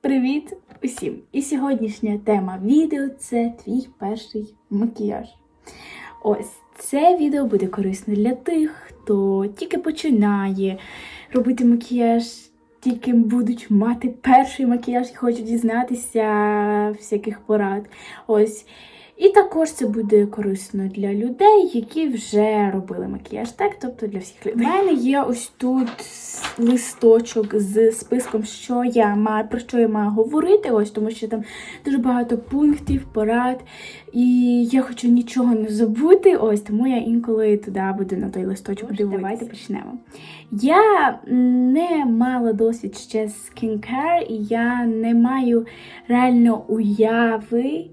Привіт усім! І сьогоднішня тема відео це твій перший макіяж. Ось це відео буде корисно для тих, хто тільки починає робити макіяж, тільки будуть мати перший макіяж і хочуть дізнатися всяких порад. Ось. І також це буде корисно для людей, які вже робили макіяж, так? Тобто для всіх людей. У мене є ось тут листочок з списком, що я маю, про що я маю говорити, ось тому що там дуже багато пунктів, порад. І я хочу нічого не забути. Ось тому я інколи туди буду на той листочок дивитися. Давайте почнемо. Я не мала досвід ще з skincare, і я не маю реально уяви.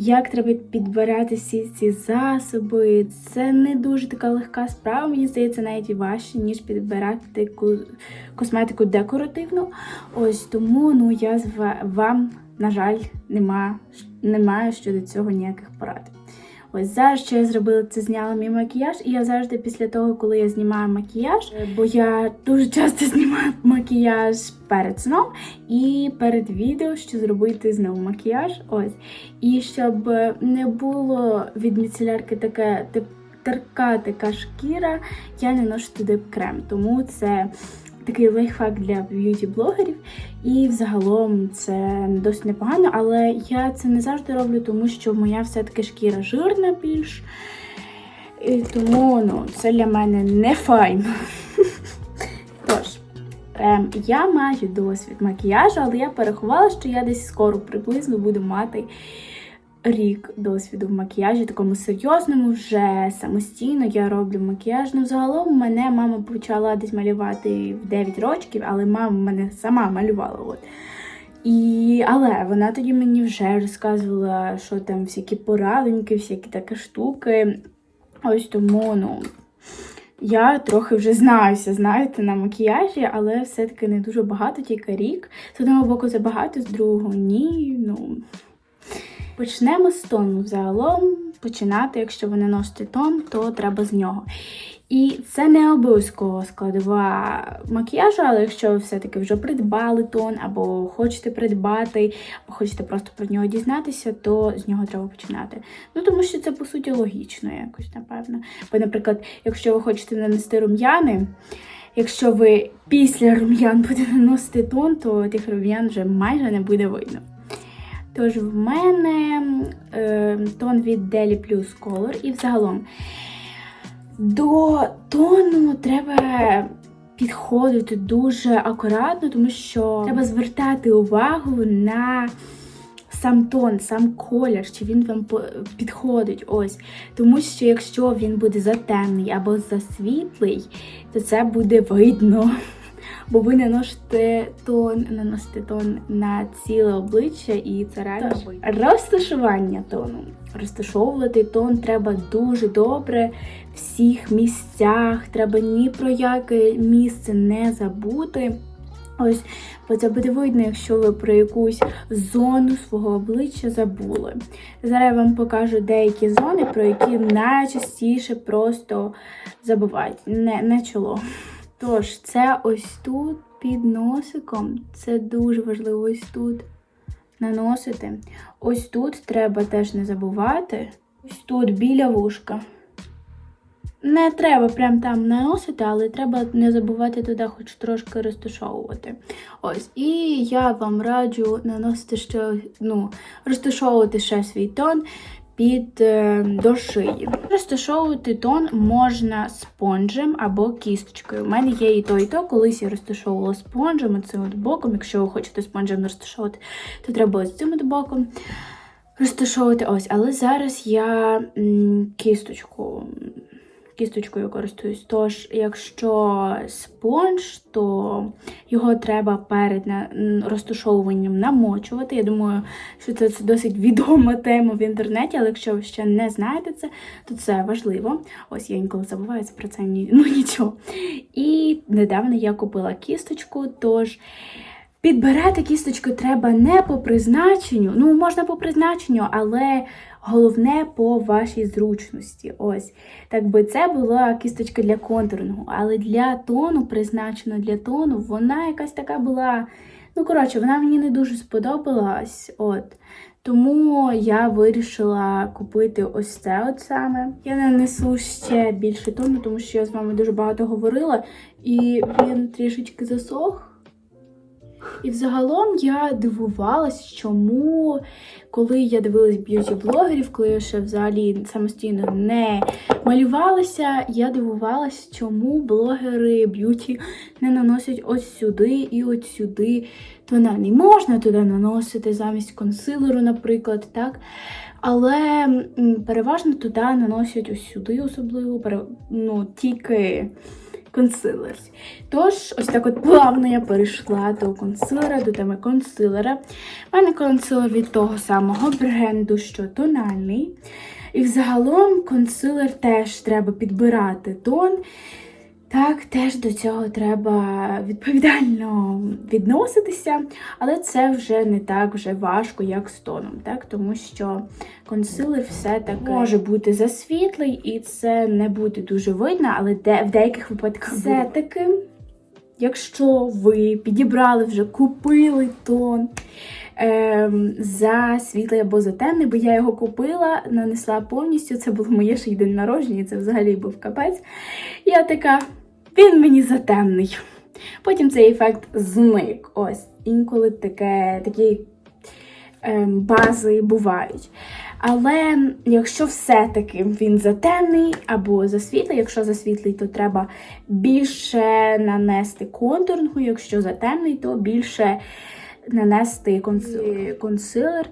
Як треба підбирати всі ці засоби? Це не дуже така легка справа, мені здається, навіть важче, ніж підбирати ку- косметику декоративну. Ось тому ну, я з вам, на жаль, нема, не маю щодо цього ніяких порад. Ось зараз що я зробила, це зняла мій макіяж, і я завжди після того, коли я знімаю макіяж, бо я дуже часто знімаю макіяж перед сном і перед відео, що зробити знову макіяж. Ось. І щоб не було від міцелярки таке тип- терка така шкіра, я не ношу туди крем. Тому це такий лайфхак для б'юті-блогерів. І взагалом це досить непогано, але я це не завжди роблю, тому що моя все-таки шкіра жирна більш. І тому ну, це для мене не файно. Тож, ем, я маю досвід макіяжу, але я порахувала, що я десь скоро приблизно буду мати рік досвіду в макіяжі, такому серйозному, вже самостійно я роблю макіяж. Ну, загалом мене мама почала десь малювати в 9 років, але мама мене сама малювала. От. І, але вона тоді мені вже розказувала, що там всякі порадоньки, всякі такі штуки. Ось тому, ну, я трохи вже знаюся, знаєте, на макіяжі, але все-таки не дуже багато, тільки рік. З одного боку, це багато, з другого ні. Ну, Почнемо з тону. Загалом починати, якщо ви не носите тон, то треба з нього. І це не обов'язково складова макіяжу, але якщо ви все-таки вже придбали тон, або хочете придбати, або хочете просто про нього дізнатися, то з нього треба починати. Ну тому що це по суті логічно якось, напевно. Бо, наприклад, якщо ви хочете нанести рум'яни, якщо ви після рум'ян будете наносити тон, то тих рум'ян вже майже не буде видно. Тож в мене е, тон від Deli Plus Color і взагалом до тону треба підходити дуже акуратно, тому що треба звертати увагу на сам тон, сам колір, чи він вам підходить. Ось. Тому що якщо він буде затемний або засвітлий, то це буде видно. Бо ви наносите тон, наносите тон на ціле обличчя, і це реально Тож, розташування тону. Розташовувати тон треба дуже добре в всіх місцях. Треба ні про яке місце не забути. Ось, бо це буде видно, якщо ви про якусь зону свого обличчя забули. Зараз я вам покажу деякі зони, про які найчастіше просто забувають. Не, не чоло. Тож, це ось тут під носиком. Це дуже важливо ось тут наносити. Ось тут треба теж не забувати. Ось тут біля вушка. Не треба прям там наносити, але треба не забувати туди хоч трошки розташовувати. Ось, і я вам раджу наносити ще, ну, розташовувати ще свій тон під е, до шиї. Розташовувати тон можна спонжем або кісточкою. У мене є і то, і то. Колись я розташовувала спонжем, цим от боком. Якщо ви хочете спонжем розташовувати, то треба ось цим боком розташовувати ось. Але зараз я кісточку. Кісточкою користуюсь. Тож, якщо спонж, то його треба перед розташовуванням намочувати. Я думаю, що це, досить відома тема в інтернеті, але якщо ви ще не знаєте це, то це важливо. Ось я інколи забуваю про це, ну нічого. І недавно я купила кісточку, тож. Підбирати кісточку треба не по призначенню, ну можна по призначенню, але головне по вашій зручності. Ось. Так би це була кісточка для контурного, але для тону, призначена для тону, вона якась така була Ну, коротше, вона мені не дуже сподобалась. От. Тому я вирішила купити ось це от саме. Я нанесу ще більше тону, тому що я з вами дуже багато говорила, і він трішечки засох. І взагалом я дивувалась, чому, коли я дивилась б'юті-блогерів, коли я ще взагалі самостійно не малювалася, я дивувалась, чому блогери б'юті не наносять ось сюди і от сюди тональний. Можна туди наносити замість консилеру, наприклад, так? Але переважно туди наносять ось сюди, особливо ну, тільки консилер. Тож, ось так от плавно я перейшла до консилера, до теми консилера. У мене консилер від того самого бренду, що тональний. І взагалом консилер теж треба підбирати тон. Так, теж до цього треба відповідально відноситися, але це вже не так вже важко, як з тоном, так? тому що консилер все-таки може бути засвітлий і це не буде дуже видно, але де, в деяких випадках все-таки, якщо ви підібрали вже, купили тон. Ем, за світлий або за темний, бо я його купила, нанесла повністю. Це було моє ще й день народження, і це взагалі був капець. Я така, він мені затемний. Потім цей ефект зник. Ось інколи таке, такі ем, бази бувають. Але якщо все-таки він затемний або засвітлий, якщо засвітлий, то треба більше нанести контурного, якщо затемний, то більше нанести консилер.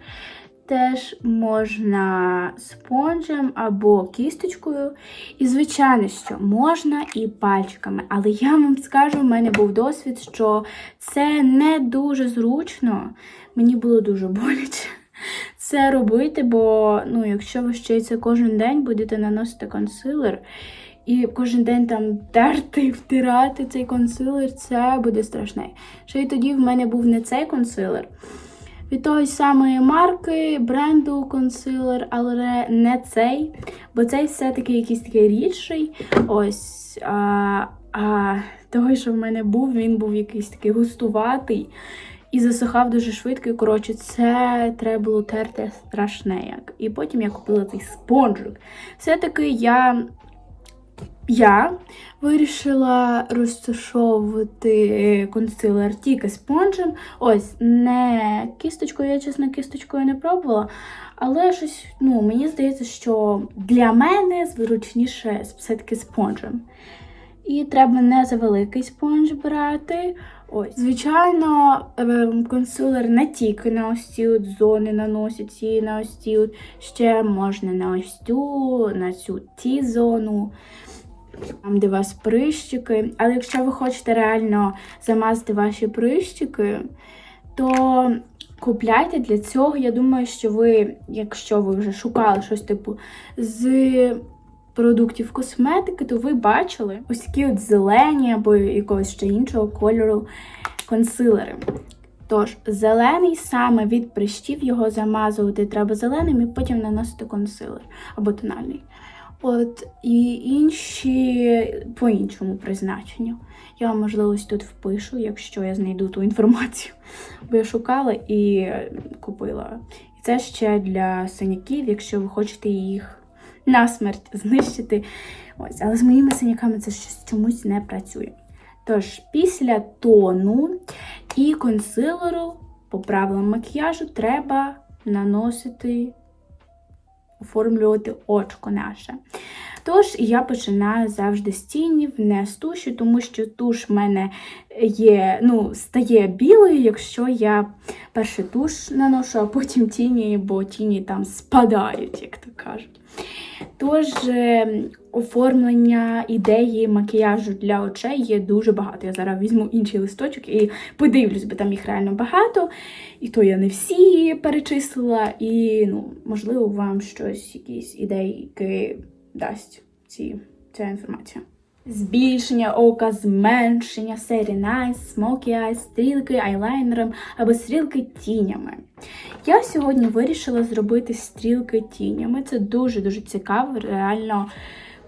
Теж можна спонжем або кісточкою. І, звичайно, що можна і пальчиками. Але я вам скажу, в мене був досвід, що це не дуже зручно. Мені було дуже боляче це робити, бо ну, якщо ви ще це кожен день будете наносити консилер, і кожен день там терти, втирати цей консилер, це буде страшне. Ще й тоді в мене був не цей консилер. Від тої самої марки, бренду консилер, але не цей, бо цей все-таки якийсь такий рідший. Ось. А, а той, що в мене був, він був якийсь такий густуватий і засихав дуже швидко. І коротше, це треба було терти страшне як. І потім я купила цей спонжик. Все-таки я. Я вирішила розташовувати консилер тільки спонжем. Ось, не кісточкою, я чесно кісточкою не пробувала. Але щось, ну, мені здається, що для мене зручніше все-таки спонжем. І треба не за великий спонж брати. Ось. Звичайно, ем, консилер не тільки на ось ці от зони наносить, і на ось ці от, ще можна на ось цю, на цю ті зону, там, де у вас прищики. Але якщо ви хочете реально замазати ваші прищики, то купляйте для цього. Я думаю, що ви, якщо ви вже шукали щось типу з продуктів косметики, то ви бачили ось такі от зелені або якогось ще іншого кольору консилери. Тож, зелений саме від прищів його замазувати треба зеленим і потім наносити консилер або тональний. От, і інші по іншому призначенню. Я вам, можливо, тут впишу, якщо я знайду ту інформацію. Бо я шукала і купила. І це ще для синяків, якщо ви хочете їх насмерть знищити. Ось, але з моїми синяками це щось чомусь не працює. Тож, після тону і консилеру, по правилам макіяжу, треба наносити, оформлювати очко наше. Тож, я починаю завжди з тінів, не з туші, тому що туш в мене є, ну, стає білою, якщо я перше туш наношу, а потім тіні, бо тіні там спадають, як то кажуть. Тож, е, оформлення ідеї макіяжу для очей є дуже багато. Я зараз візьму інший листочок і подивлюсь, бо там їх реально багато. І то я не всі перечислила, і ну, можливо, вам щось, якісь ідейки дасть ці, ця інформація. Збільшення ока, зменшення серії Nice, Smoky стрілки айлайнером або стрілки тінями. Я сьогодні вирішила зробити стрілки тінями. Це дуже-дуже цікаво. Реально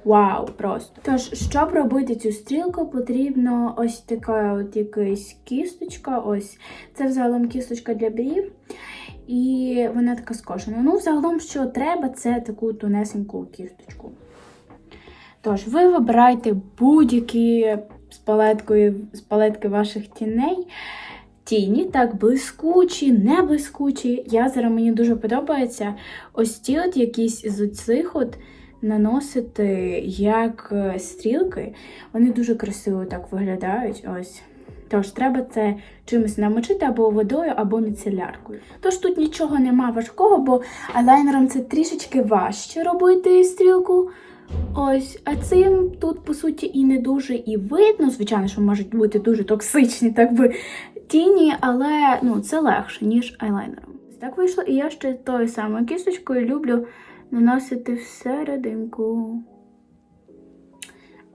Вау, просто. Тож, щоб робити цю стрілку, потрібно ось така от якась кісточка. Ось. Це взагалом кісточка для брів. І вона така скошена. Ну, взагалом, що треба, це таку тонесеньку кісточку. Тож, ви вибирайте будь-які з палеткою, з палетки ваших тіней. Тіні, так, блискучі, не блискучі. Я зараз мені дуже подобається ось ті от якісь з цих от наносити як е, стрілки. Вони дуже красиво так виглядають. Ось. Тож треба це чимось намочити або водою, або міцеляркою. Тож тут нічого нема важкого, бо айлайнером це трішечки важче робити стрілку. Ось, а цим тут, по суті, і не дуже і видно. Звичайно, що можуть бути дуже токсичні, так би тіні, але ну, це легше, ніж айлайнером. Так вийшло, і я ще тою самою кісточкою люблю наносити всерединку.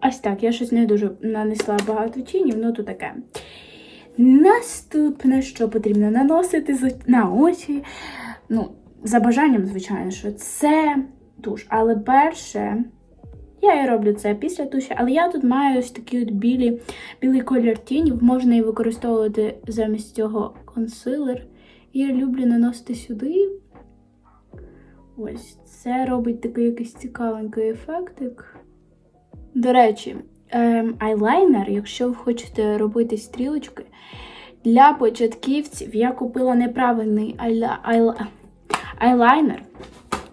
Ось так, я щось не дуже нанесла багато тінів, ну то таке. Наступне, що потрібно наносити на очі. Ну, за бажанням, звичайно, що це туш. Але перше, я і роблю це після туші, але я тут маю ось такі от білі, білий колір тінів. Можна і використовувати замість цього консилер. Я люблю наносити сюди. Ось, це робить такий якийсь цікавенький ефектик. До речі, ем, айлайнер, якщо ви хочете робити стрілочки, для початківців я купила неправильний айла- айла- айлайнер.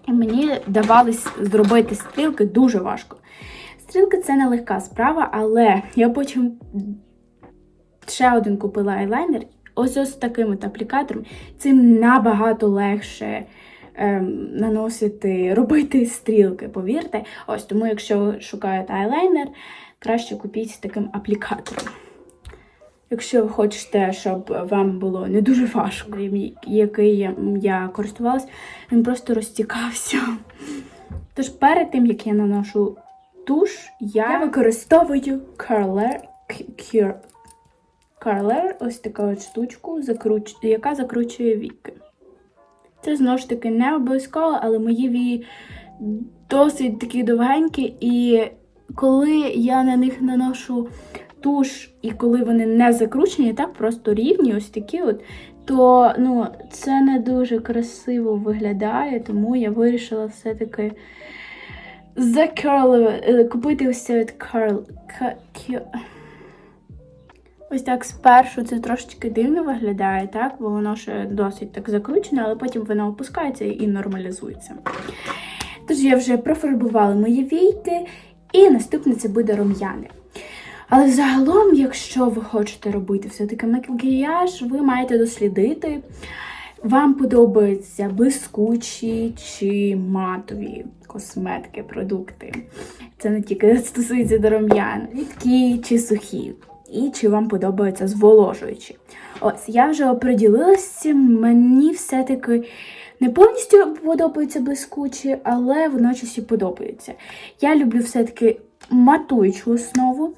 І мені давалось зробити стрілки дуже важко. Стрілки це не легка справа, але я потім ще один купила айлайнер. Ось ось з таким от аплікатором. Цим набагато легше ем, наносити, робити стрілки, повірте. Ось тому, якщо ви шукаєте айлайнер, краще купіть таким аплікатором. Якщо ви хочете, щоб вам було не дуже важко, який я, я користувалась, він просто розтікався. Тож перед тим, як я наношу туш, я, використовую Curler, Curler, ось така от штучку, закруч, яка закручує віки. Це знову ж таки не обов'язково, але мої вії досить такі довгенькі, і коли я на них наношу туш, і коли вони не закручені, так просто рівні, ось такі от, то ну, це не дуже красиво виглядає, тому я вирішила все-таки закерли, купити ось цей от curl, Ось так спершу це трошечки дивно виглядає, так, бо воно ще досить так закручене, але потім воно опускається і нормалізується. Тож я вже профарбувала мої війки, і наступне це буде рум'яни. Але загалом, якщо ви хочете робити все-таки макіяж, ви маєте дослідити, вам подобаються блискучі чи матові косметики, продукти. Це не тільки стосується до рум'ян, рідкі чи сухі. І чи вам подобаються зволожуючі. Ось, я вже оприділилася, мені все-таки не повністю подобаються блискучі, але водночас і подобаються. Я люблю все-таки матуючу основу.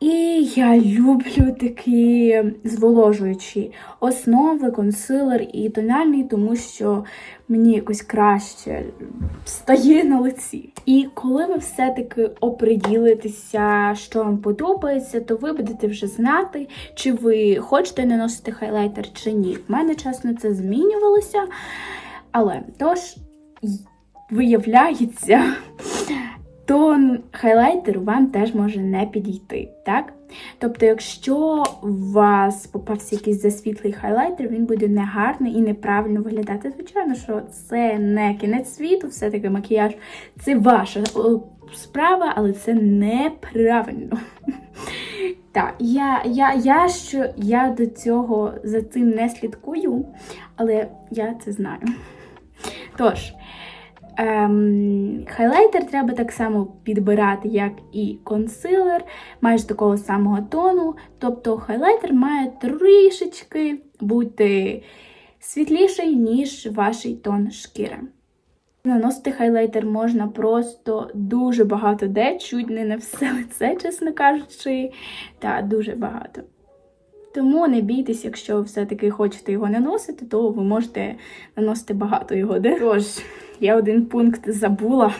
І я люблю такі зволожуючі основи, консилер і тональний, тому що мені якось краще стає на лиці. І коли ви все-таки оприділитеся, що вам подобається, то ви будете вже знати, чи ви хочете наносити хайлайтер чи ні. В мене чесно це змінювалося. Але тож, виявляється, тон хайлайтеру вам теж може не підійти, так? Тобто, якщо у вас попався якийсь засвітлий хайлайтер, він буде негарний і неправильно виглядати. Звичайно, що це не кінець світу, все-таки макіяж це ваша справа, але це неправильно. Так, я, я, я, що, я до цього за цим не слідкую, але я це знаю. Тож, ем, хайлайтер треба так само підбирати, як і консилер, майже такого самого тону. Тобто хайлайтер має трішечки бути світліший, ніж ваш тон шкіри. Наносити хайлайтер можна просто дуже багато де, чуть не на все лице, чесно кажучи, та дуже багато. Тому не бійтесь, якщо ви все-таки хочете його наносити, то ви можете наносити багато його. Де? Тож, я один пункт забула.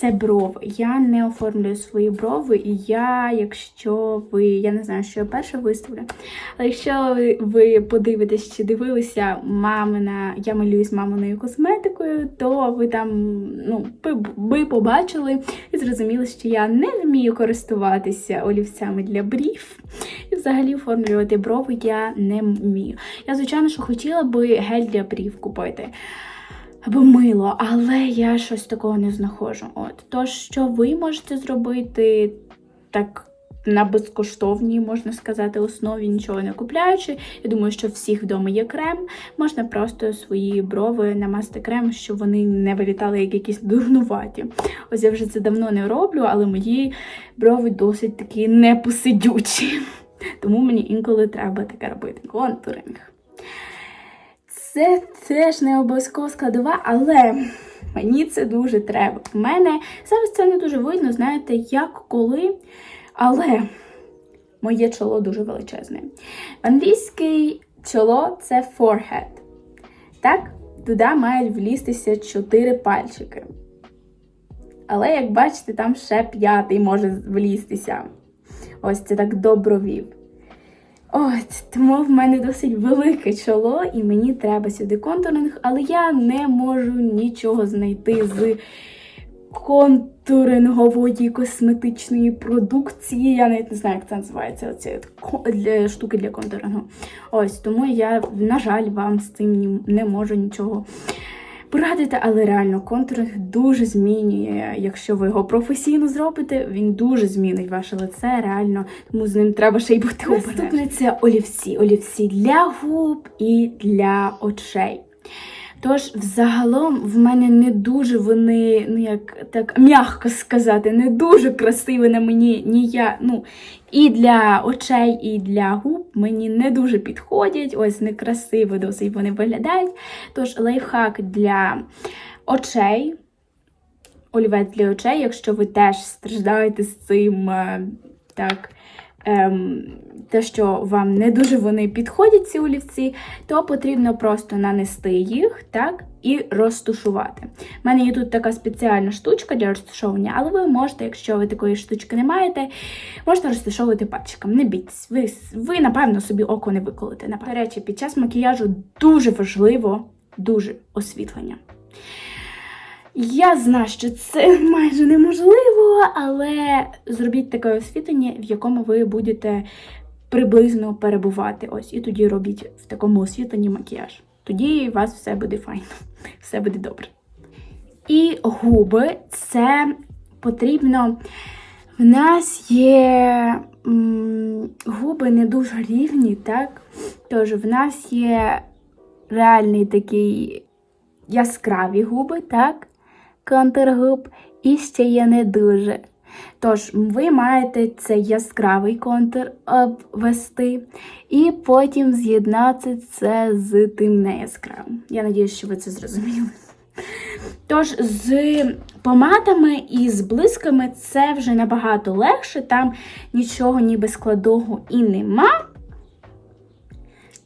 Це брови. Я не оформлюю свої брови, і я, якщо ви, я не знаю, що я перше виставлю, але якщо ви, ви подивитесь чи дивилися мамина, я малююсь маминою косметикою, то ви там ну, ви побачили і зрозуміли, що я не вмію користуватися олівцями для брів. І взагалі оформлювати брови я не вмію. Я, звичайно, що хотіла би гель для брів купити або мило, але я щось такого не знаходжу. От. То, що ви можете зробити так. На безкоштовній, можна сказати, основі нічого не купляючи. Я думаю, що всіх вдома є крем. Можна просто свої брови намасти крем, щоб вони не вилітали як якісь дурнуваті. Ось я вже це давно не роблю, але мої брови досить такі непосидючі. Тому мені інколи треба таке робити. Контуринг. Це теж не обов'язково складова, але мені це дуже треба. У мене зараз це не дуже видно, знаєте, як коли. Але моє чоло дуже величезне. В англійській чоло це forehead. Так, туди мають влізтися чотири пальчики. Але, як бачите, там ще п'ятий може влізтися. Ось це так добровів. От, тому в мене досить велике чоло, і мені треба сюди контуринг, але я не можу нічого знайти з контурингової косметичної продукції. Я навіть не знаю, як це називається. Оці штуки для контурингу. Ось тому я, на жаль, вам з цим не можу нічого порадити, але реально контуринг дуже змінює. Якщо ви його професійно зробите, він дуже змінить ваше лице, реально, тому з ним треба ще й бути обережним. Наступне це олівці. Олівці для губ і для очей. Тож, взагалом, в мене не дуже вони, ну як так м'яко сказати, не дуже красиві на мені ні я, ну, і для очей, і для губ мені не дуже підходять. Ось некрасиво досить вони виглядають. Тож лайфхак для очей. Олівець для очей, якщо ви теж страждаєте з цим, е, так, ем, те, що вам не дуже вони підходять, ці олівці, то потрібно просто нанести їх, так, і розтушувати. У мене є тут така спеціальна штучка для розташовування, але ви можете, якщо ви такої штучки не маєте, можете розташовувати пальчиком. Не бійтесь, ви, ви напевно, собі око не виколите. До речі, під час макіяжу дуже важливо, дуже освітлення. Я знаю, що це майже неможливо, але зробіть таке освітлення, в якому ви будете приблизно перебувати. Ось, і тоді робіть в такому освітленні макіяж. Тоді у вас все буде файно, все буде добре. І губи це потрібно. В нас є м, губи не дуже рівні, так? Тож в нас є реальний такий яскраві губи, так? Контур губ, і ще є не дуже. Тож, ви маєте цей яскравий контур обвести, і потім з'єднати це з тим неяскравим. Я сподіваюся, що ви це зрозуміли. Тож, з помадами і з блисками це вже набагато легше, там нічого ніби складного і нема.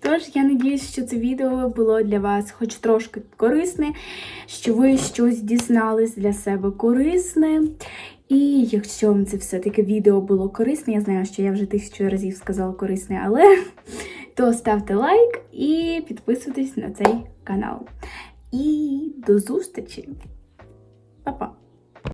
Тож, я надіюсь, що це відео було для вас хоч трошки корисне, що ви щось дізнались для себе корисне. І якщо вам це все-таки відео було корисне, я знаю, що я вже тисячу разів сказала корисне, але то ставте лайк і підписуйтесь на цей канал. І до зустрічі! Па-па!